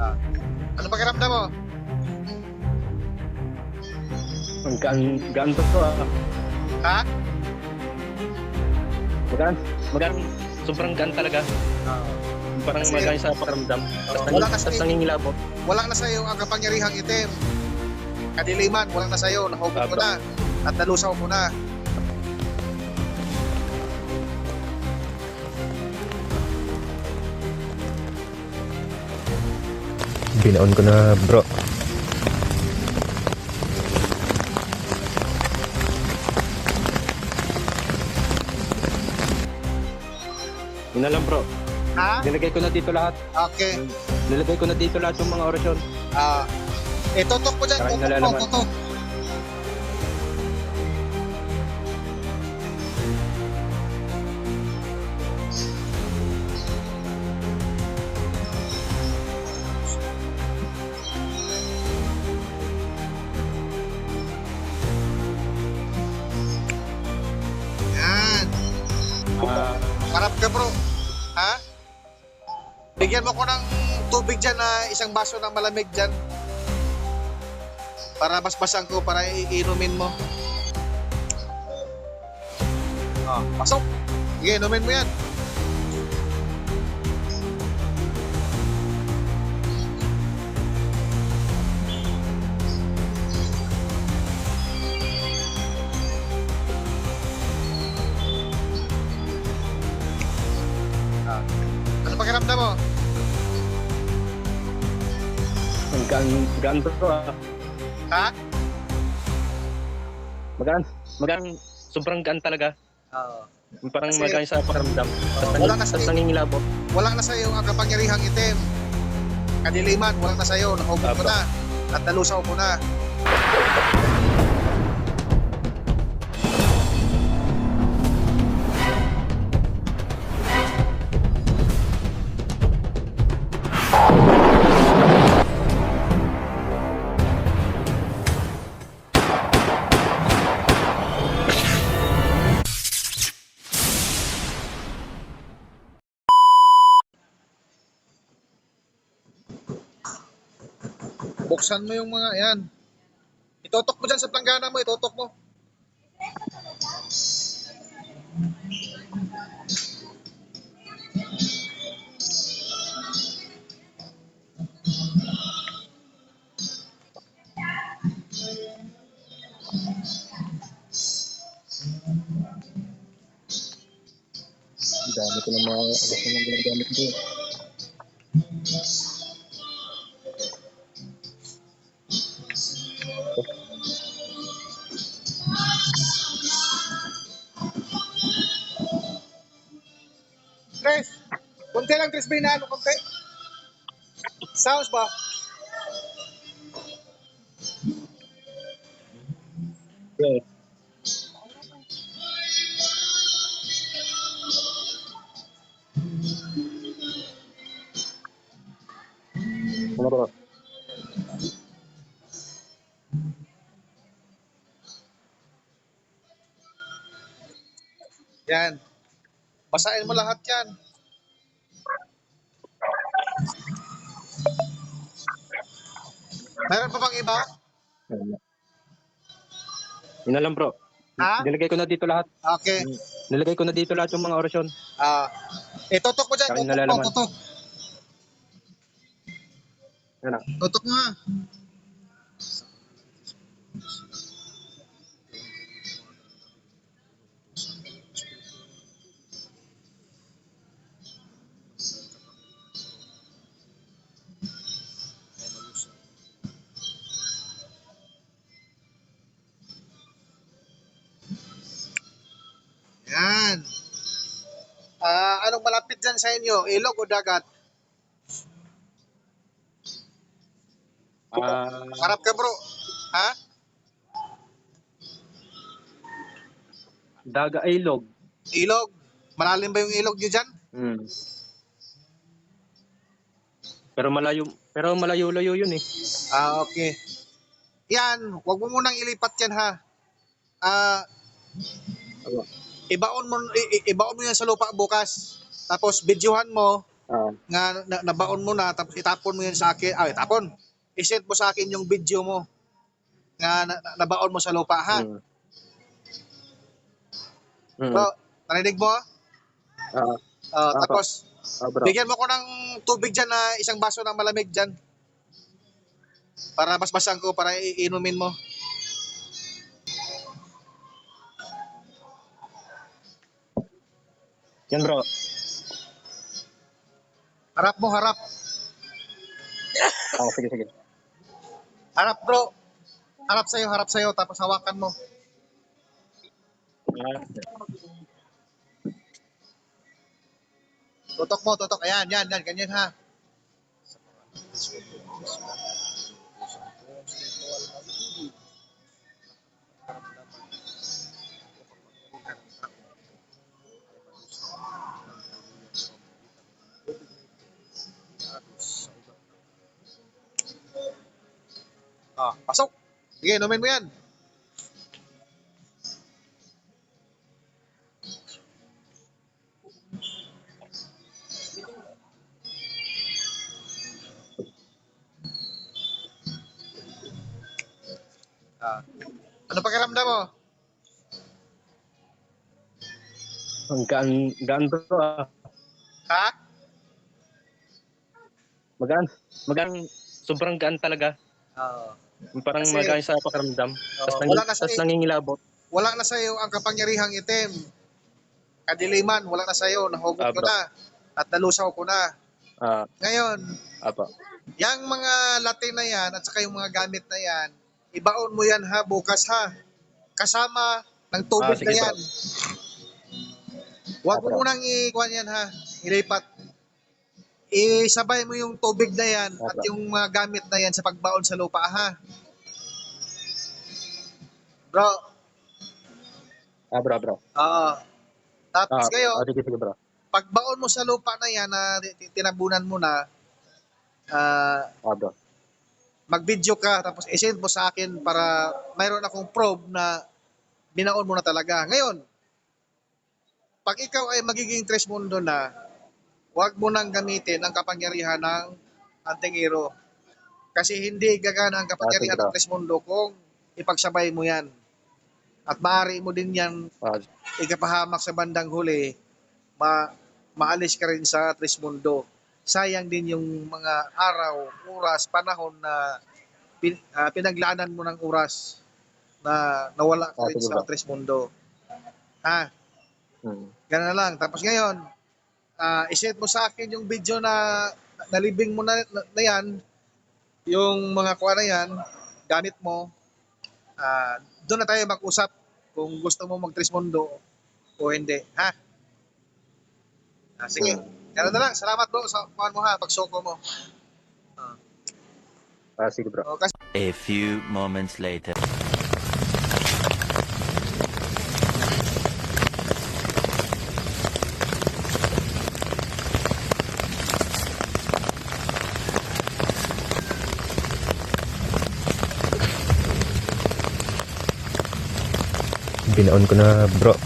Ah. Ano pakiramdam mo? Ang gaan to to ah. Ha? Magaan, magaan, sobrang gaan talaga. Parang Kasi- magaan sa pakiramdam. Tapos wala nanging, kasi- tapos nangingilabot. Wala na sa'yo ang kapangyarihang itim. Kadiliman, wala na sa'yo. Nahubog mo na. At nalusaw mo na. Binaon ko na bro. Yun na lang bro. Ha? Nilagay ko na dito lahat. Okay. Nilagay ko na dito lahat yung mga orasyon. Ah. eh, tutok mo dyan. Parang Tutok mo, tutok. Harap ka bro. Ha? Bigyan mo ko ng tubig dyan na isang baso ng malamig dyan. Para basbasan ko, para iinumin mo. Ah, pasok. Sige, inumin mo yan. Pakiramdam mo? ang gaan, gaan to ah. Ha? Magaan, magaan, sobrang gaan talaga. Oo. Parang Kasi- magaan sa pakiramdam. Tapos, wala nanging, na sa- tapos nangingilabot. wala na sa'yo ang kapangyarihang itim. Kadiliman, wala na sa'yo. Nahubog mo na. At nalusaw mo na. Buksan mo yung mga yan. Itotok mo dyan sa planggana mo. Itotok mo. Ang dami ko ng mga orasyon ng ginagamit ko. Kunti lang, Tres. Binalo, kunti. Sounds ba? Okay. Ano bro? Yan. Basahin mo lahat yan. Meron pa bang iba? Yun na lang bro. Ha? Nilagay ko na dito lahat. Okay. Nilagay ko na dito lahat yung mga orasyon. Ah, itotok mo dyan. Tutok mo, nalalaman. tutok. Yan na. Tutok mo Yan. Ah, anong malapit dyan sa inyo? Ilog o dagat? Ah, Harap ka bro. Ha? daga ilog. Ilog. Malalim ba yung ilog nyo dyan? Hmm. Pero malayo, pero malayo-layo yun eh. Ah, okay. Yan, wag mo munang ilipat yan ha. Ah, Ano? Ibaon mo ibaon mo yan sa lupa bukas. Tapos videohan mo Ah. nga na, nabaon mo na tapos itapon mo yan sa akin. Ah, itapon. I-send mo sa akin yung video mo nga na, na- nabaon mo sa lupa ha. Mm. Mm. Bro, narinig mo? Ah, Apo. tapos ah, bro. bigyan mo ko ng tubig dyan na isang baso ng malamig dyan. Para basbasan ko para i- inumin mo. Yan bro. Harap mo, harap. Ah, sige, sige. Harap bro. Harap sa'yo, harap sa'yo. Tapos hawakan mo. Tutok mo, tutok. Ayan, yan, yan. Ganyan ha. Ah, pasok. Sige, inumin mo yan. Ah. Ano pakiramdam mo? ang gaan, gaan bro. Ah. Ha? Magaan. Magaan. Sobrang gaan talaga. Oo. Parang Kasi- magaan sa pakiramdam. Tapos Oo, nang, wala na sa nangingilabot. wala na sa'yo ang kapangyarihang itim. Kadiliman, wala na sa'yo. Nahugot Ah, ko na. At nalusaw ko na. Ah, Ngayon, apa. yung mga latte na yan at saka yung mga gamit na yan, ibaon mo yan ha, bukas ha. Kasama ng tubig Ah, sige, na yan. Huwag mo bro. munang ikuan yan ha, ilipat. Isabay mo yung tubig na yan Ah, at yung mga gamit na yan sa pagbaon sa lupa ha. Bro, Ah, bro, bro. oo. Tapos Ah, ngayon, ah, sige, sige, bro. pagbaon mo sa lupa na yan na ti- tinabunan mo na, ah, Ah, bro. mag-video ka tapos isend mo sa akin para mayroon akong probe na binaon mo na talaga. Ngayon, pag ikaw ay magiging tres mundo na, huwag mo nang gamitin ang kapangyarihan ng antingero. Kasi hindi gagana ang kapangyarihan Ah, ng tres mundo kung ipagsabay mo yan. At maaari mo din yan Ah, ikapahamak sa bandang huli, ma maalis ka rin sa Trismundo. Sayang din yung mga araw, oras, panahon na pin, ah, pinaglaanan mo ng oras na nawala ka Ah, rin sige sa ba? Trismundo. Ha? mm. Ganun na lang. Tapos ngayon, ah iset mo sa akin yung video na nalibing mo na, na, na yan, yung mga kuha na yan, gamit mo, ah doon na tayo mag-usap kung gusto mo mag-Trismundo o hindi. Ha? Ah, sige. Ganun na lang. Salamat bro sa kuhaan mo ha, pagsoko mo. Ah, sige, bro. O, kasi A few moments later. Binaon ko na bro.